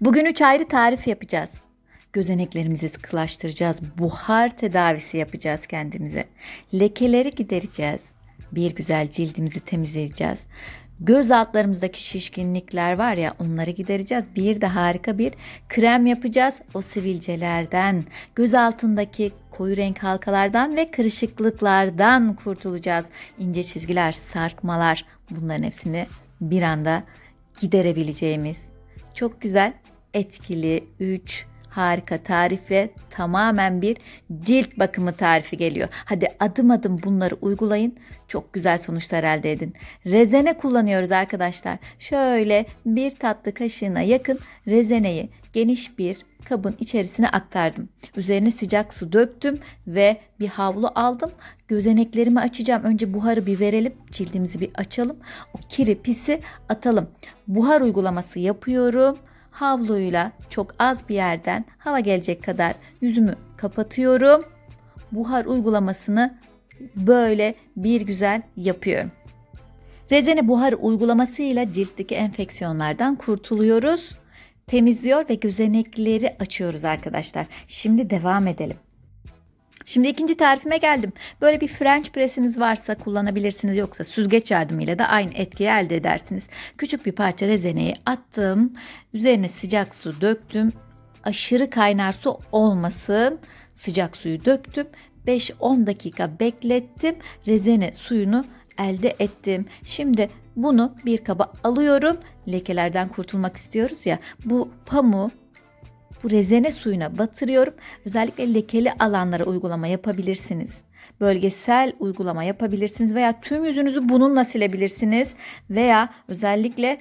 Bugün üç ayrı tarif yapacağız. Gözeneklerimizi sıkılaştıracağız. Buhar tedavisi yapacağız kendimize. Lekeleri gidereceğiz. Bir güzel cildimizi temizleyeceğiz. Göz altlarımızdaki şişkinlikler var ya onları gidereceğiz. Bir de harika bir krem yapacağız. O sivilcelerden, göz altındaki koyu renk halkalardan ve kırışıklıklardan kurtulacağız. İnce çizgiler, sarkmalar bunların hepsini bir anda giderebileceğimiz çok güzel, etkili 3 harika tarifle tamamen bir cilt bakımı tarifi geliyor. Hadi adım adım bunları uygulayın. Çok güzel sonuçlar elde edin. Rezene kullanıyoruz arkadaşlar. Şöyle bir tatlı kaşığına yakın rezeneyi geniş bir kabın içerisine aktardım. Üzerine sıcak su döktüm ve bir havlu aldım. Gözeneklerimi açacağım. Önce buharı bir verelim. Cildimizi bir açalım. O kiri pisi atalım. Buhar uygulaması yapıyorum. Havluyla çok az bir yerden hava gelecek kadar yüzümü kapatıyorum. Buhar uygulamasını böyle bir güzel yapıyorum. Rezene buhar uygulamasıyla ciltteki enfeksiyonlardan kurtuluyoruz. Temizliyor ve gözenekleri açıyoruz arkadaşlar. Şimdi devam edelim. Şimdi ikinci tarifime geldim. Böyle bir French press'iniz varsa kullanabilirsiniz yoksa süzgeç yardımıyla da aynı etkiyi elde edersiniz. Küçük bir parça rezeneyi attım. Üzerine sıcak su döktüm. Aşırı kaynar su olmasın. Sıcak suyu döktüm. 5-10 dakika beklettim. Rezene suyunu elde ettim. Şimdi bunu bir kaba alıyorum. Lekelerden kurtulmak istiyoruz ya. Bu pamuğu bu rezene suyuna batırıyorum. Özellikle lekeli alanlara uygulama yapabilirsiniz. Bölgesel uygulama yapabilirsiniz veya tüm yüzünüzü bununla silebilirsiniz veya özellikle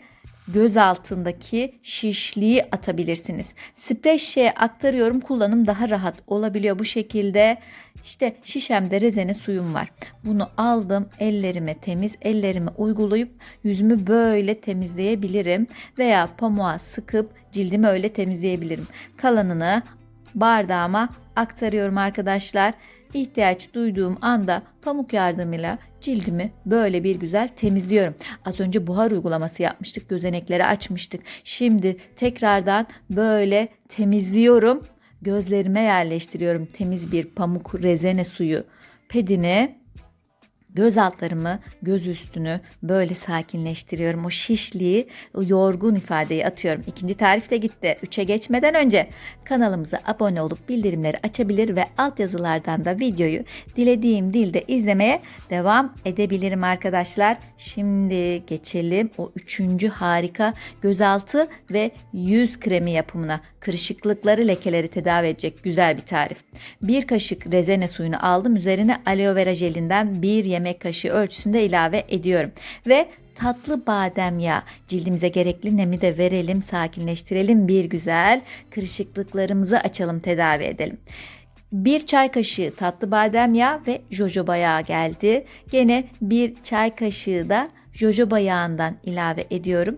göz altındaki şişliği atabilirsiniz. Sprey şişeye aktarıyorum. Kullanım daha rahat olabiliyor bu şekilde. İşte şişemde rezene suyum var. Bunu aldım ellerime temiz ellerime uygulayıp yüzümü böyle temizleyebilirim veya pamuğa sıkıp cildimi öyle temizleyebilirim. Kalanını bardağıma aktarıyorum arkadaşlar. İhtiyaç duyduğum anda pamuk yardımıyla cildimi böyle bir güzel temizliyorum. Az önce buhar uygulaması yapmıştık. Gözenekleri açmıştık. Şimdi tekrardan böyle temizliyorum. Gözlerime yerleştiriyorum temiz bir pamuk rezene suyu pedini göz altlarımı, göz üstünü böyle sakinleştiriyorum. O şişliği, o yorgun ifadeyi atıyorum. İkinci tarif de gitti. Üçe geçmeden önce kanalımıza abone olup bildirimleri açabilir ve altyazılardan da videoyu dilediğim dilde izlemeye devam edebilirim arkadaşlar. Şimdi geçelim o üçüncü harika gözaltı ve yüz kremi yapımına. Kırışıklıkları, lekeleri tedavi edecek güzel bir tarif. Bir kaşık rezene suyunu aldım. Üzerine aloe vera jelinden bir yemek kaşığı ölçüsünde ilave ediyorum. Ve tatlı badem yağı cildimize gerekli nemi de verelim, sakinleştirelim bir güzel. Kırışıklıklarımızı açalım, tedavi edelim. Bir çay kaşığı tatlı badem yağı ve jojoba yağı geldi. Gene bir çay kaşığı da jojoba yağından ilave ediyorum.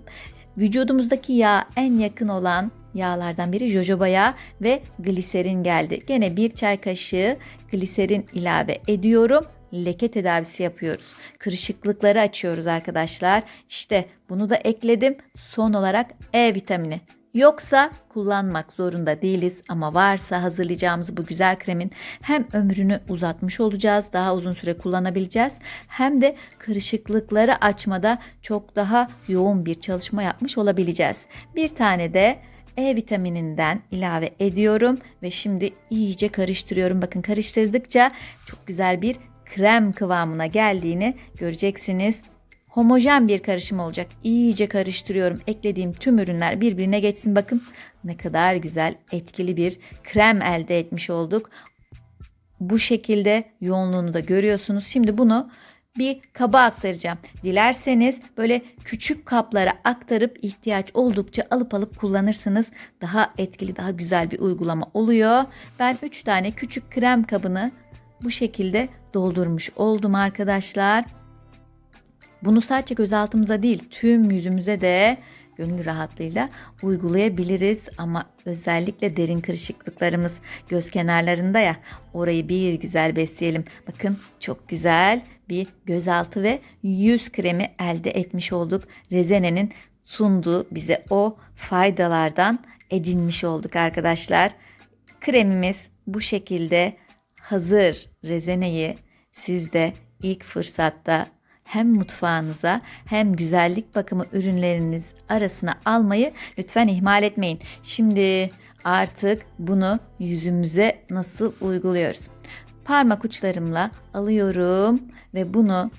Vücudumuzdaki yağ en yakın olan yağlardan biri jojoba yağı ve gliserin geldi. Gene bir çay kaşığı gliserin ilave ediyorum. Leke tedavisi yapıyoruz. Kırışıklıkları açıyoruz arkadaşlar. İşte bunu da ekledim. Son olarak E vitamini. Yoksa kullanmak zorunda değiliz ama varsa hazırlayacağımız bu güzel kremin hem ömrünü uzatmış olacağız, daha uzun süre kullanabileceğiz hem de kırışıklıkları açmada çok daha yoğun bir çalışma yapmış olabileceğiz. Bir tane de e vitamininden ilave ediyorum ve şimdi iyice karıştırıyorum. Bakın karıştırdıkça çok güzel bir krem kıvamına geldiğini göreceksiniz. Homojen bir karışım olacak. İyice karıştırıyorum. Eklediğim tüm ürünler birbirine geçsin. Bakın ne kadar güzel etkili bir krem elde etmiş olduk. Bu şekilde yoğunluğunu da görüyorsunuz. Şimdi bunu bir kaba aktaracağım. Dilerseniz böyle küçük kaplara aktarıp ihtiyaç oldukça alıp alıp kullanırsınız. Daha etkili, daha güzel bir uygulama oluyor. Ben 3 tane küçük krem kabını bu şekilde doldurmuş oldum arkadaşlar. Bunu sadece göz altımıza değil tüm yüzümüze de gönül rahatlığıyla uygulayabiliriz ama özellikle derin kırışıklıklarımız göz kenarlarında ya orayı bir güzel besleyelim. Bakın çok güzel bir gözaltı ve yüz kremi elde etmiş olduk. Rezene'nin sunduğu bize o faydalardan edinmiş olduk arkadaşlar. Kremimiz bu şekilde hazır. Rezeneyi siz de ilk fırsatta hem mutfağınıza hem güzellik bakımı ürünleriniz arasına almayı lütfen ihmal etmeyin. Şimdi artık bunu yüzümüze nasıl uyguluyoruz? Parmak uçlarımla alıyorum ve bunu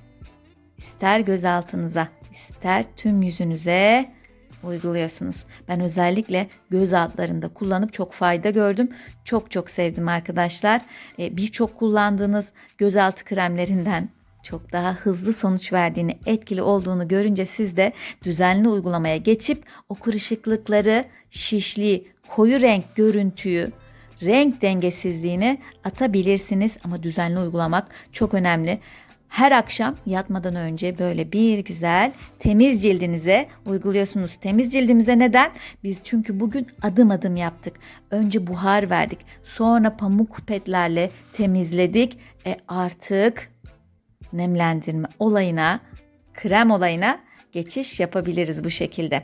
ister göz altınıza ister tüm yüzünüze uyguluyorsunuz. Ben özellikle göz altlarında kullanıp çok fayda gördüm. Çok çok sevdim arkadaşlar. Ee, Birçok kullandığınız gözaltı kremlerinden çok daha hızlı sonuç verdiğini, etkili olduğunu görünce siz de düzenli uygulamaya geçip o kırışıklıkları, şişliği, koyu renk görüntüyü, renk dengesizliğini atabilirsiniz ama düzenli uygulamak çok önemli. Her akşam yatmadan önce böyle bir güzel temiz cildinize uyguluyorsunuz. Temiz cildimize neden? Biz çünkü bugün adım adım yaptık. Önce buhar verdik. Sonra pamuk petlerle temizledik. E artık nemlendirme olayına, krem olayına geçiş yapabiliriz bu şekilde.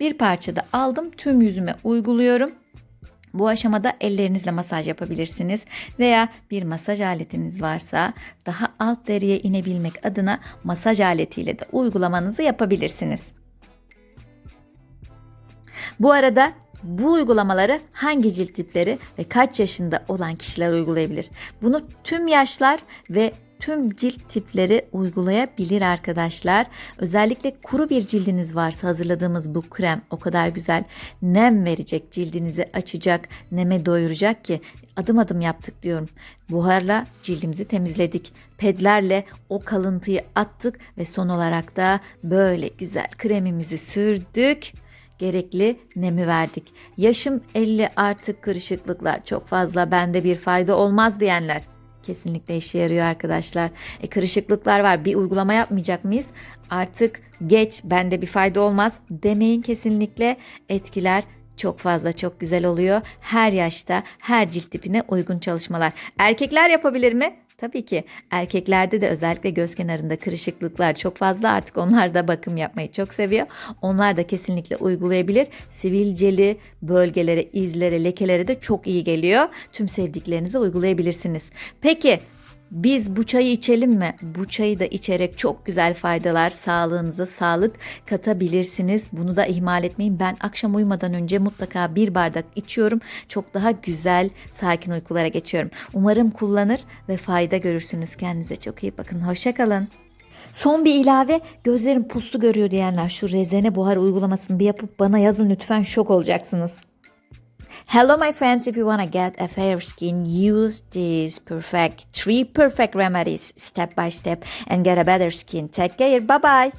Bir parça da aldım tüm yüzüme uyguluyorum. Bu aşamada ellerinizle masaj yapabilirsiniz veya bir masaj aletiniz varsa daha alt deriye inebilmek adına masaj aletiyle de uygulamanızı yapabilirsiniz. Bu arada bu uygulamaları hangi cilt tipleri ve kaç yaşında olan kişiler uygulayabilir? Bunu tüm yaşlar ve tüm cilt tipleri uygulayabilir arkadaşlar. Özellikle kuru bir cildiniz varsa hazırladığımız bu krem o kadar güzel nem verecek, cildinizi açacak, neme doyuracak ki adım adım yaptık diyorum. Buharla cildimizi temizledik. Pedlerle o kalıntıyı attık ve son olarak da böyle güzel kremimizi sürdük gerekli nemi verdik. Yaşım 50 artık kırışıklıklar çok fazla bende bir fayda olmaz diyenler kesinlikle işe yarıyor arkadaşlar. E, kırışıklıklar var bir uygulama yapmayacak mıyız? Artık geç bende bir fayda olmaz demeyin kesinlikle etkiler çok fazla çok güzel oluyor. Her yaşta her cilt tipine uygun çalışmalar. Erkekler yapabilir mi? Tabii ki erkeklerde de özellikle göz kenarında kırışıklıklar çok fazla artık onlar da bakım yapmayı çok seviyor. Onlar da kesinlikle uygulayabilir. Sivilceli bölgelere, izlere, lekelere de çok iyi geliyor. Tüm sevdiklerinize uygulayabilirsiniz. Peki biz bu çayı içelim mi? Bu çayı da içerek çok güzel faydalar, sağlığınıza sağlık katabilirsiniz. Bunu da ihmal etmeyin. Ben akşam uyumadan önce mutlaka bir bardak içiyorum. Çok daha güzel, sakin uykulara geçiyorum. Umarım kullanır ve fayda görürsünüz. Kendinize çok iyi bakın. Hoşçakalın. Son bir ilave gözlerim puslu görüyor diyenler şu rezene buhar uygulamasını bir yapıp bana yazın lütfen şok olacaksınız. Hello, my friends. If you want to get a fair skin, use these perfect three perfect remedies step by step and get a better skin. Take care. Bye bye.